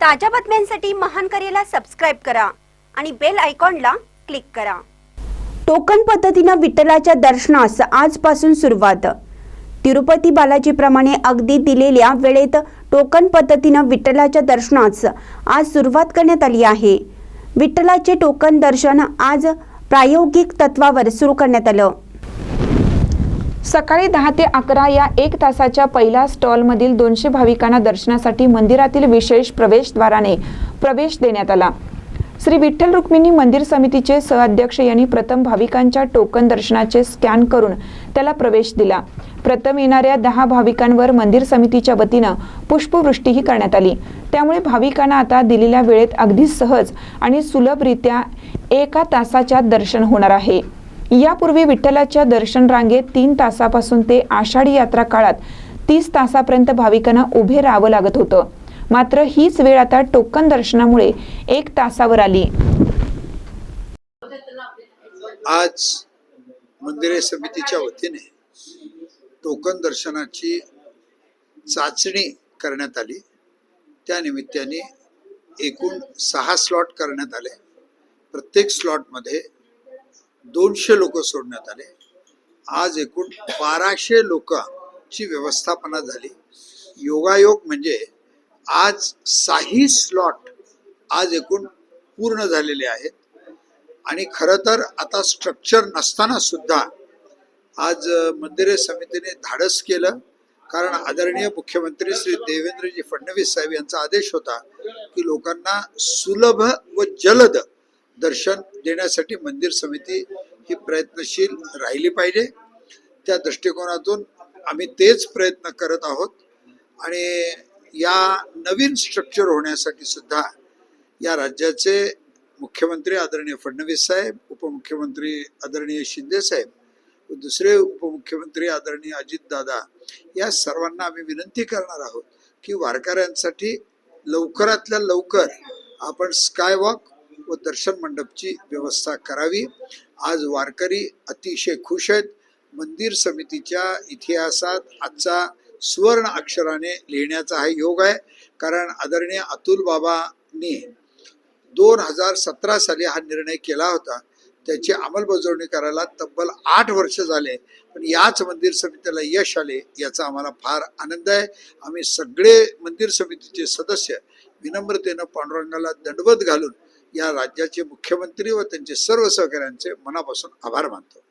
ताज्या बातम्यांसाठी महान करेला सबस्क्राईब करा आणि बेल आयकॉनला क्लिक करा. टोकन पद्धतीनं विठ्ठलाच्या दर्शनास आजपासून सुरुवात. तिरुपती बालाजीप्रमाणे अगदी दिलेल्या वेळेत टोकन पद्धतीनं विठ्ठलाच्या दर्शनास आज सुरुवात करण्यात आली आहे. विठ्ठलाचे टोकन दर्शन आज प्रायोगिक तत्वावर सुरू करण्यात आलं. सकाळी दहा ते अकरा या एक तासाच्या पहिल्या स्टॉलमधील दोनशे भाविकांना दर्शनासाठी मंदिरातील विशेष प्रवेशद्वाराने प्रवेश देण्यात आला. श्री विठ्ठल रुक्मिणी मंदिर समितीचे सहअध्यक्ष यांनी प्रथम भाविकांच्या टोकन दर्शनाचे स्कॅन करून त्याला प्रवेश दिला. प्रथम येणाऱ्या दहा भाविकांवर मंदिर समितीच्या वतीनं पुष्पवृष्टीही करण्यात आली. त्यामुळे भाविकांना आता दिलेल्या वेळेत अगदी सहज आणि सुलभरित्या एका तासाच्या दर्शन होणार आहे. यापूर्वी विठ्ठलाच्या दर्शन रांगेत तीन तासापासून ते आषाढी यात्रा काळात तीस तासापर्यंत भाविकांना उभे राहावं लागत होतं. मात्र हीच वेळ आता टोकन दर्शनामुळे एक तासावर आली. आज मंदिरे समितीच्या वतीने टोकन दर्शनाची चाचणी करण्यात आली. त्या निमित्ताने एकूण सहा स्लॉट करण्यात आले. प्रत्येक स्लॉटमध्ये दोनशे लोक सोडण्यात आले. आज एकूण बाराशे लोकांची व्यवस्थापना झाली. योगायोग म्हणजे आज साही स्लॉट आज एकूण पूर्ण झालेले आहेत. आणि खरं तर आता स्ट्रक्चर नसताना सुद्धा आज मंदिरे समितीने धाडस केलं. कारण आदरणीय मुख्यमंत्री श्री देवेंद्रजी फडणवीस साहेब यांचा आदेश होता की लोकांना सुलभ व जलद दर्शन देण्यासाठी मंदिर समिती ही प्रयत्नशील राहिली पाहिजे. त्या दृष्टिकोनातून आम्ही तेच प्रयत्न करत आहोत. आणि या नवीन स्ट्रक्चर होण्यासाठी सुद्धा या राज्याचे मुख्यमंत्री आदरणीय फडणवीस साहेब उपमुख्यमंत्री आदरणीय शिंदे साहेब दुसरे उपमुख्यमंत्री आदरणीय अजितदादा या सर्वांना आम्ही विनंती करणार आहोत की वारकऱ्यांसाठी लवकरातल्या लवकर आपण स्कायवॉक व दर्शन मंडपची व्यवस्था करावी. आज वारकरी अतिशय खुश आहेत. मंदिर समितीच्या इतिहासात आजचा सुवर्ण अक्षराने लिहिण्याचा हा योग आहे. कारण आदरणीय अतुल बाबांनी दोन हजार सतरा साली हा निर्णय केला होता. त्याची अंमलबजावणी करायला तब्बल आठ वर्ष झाले. पण याच मंदिर समितीला यश आले याचा आम्हाला फार आनंद आहे. आम्ही सगळे मंदिर समितीचे सदस्य विनम्रतेनं पांडुरंगाला दंडवत घालून या राज्याचे मुख्यमंत्री व त्यांचे सर्व सहकाऱ्यांचे मनापासून आभार मानतो.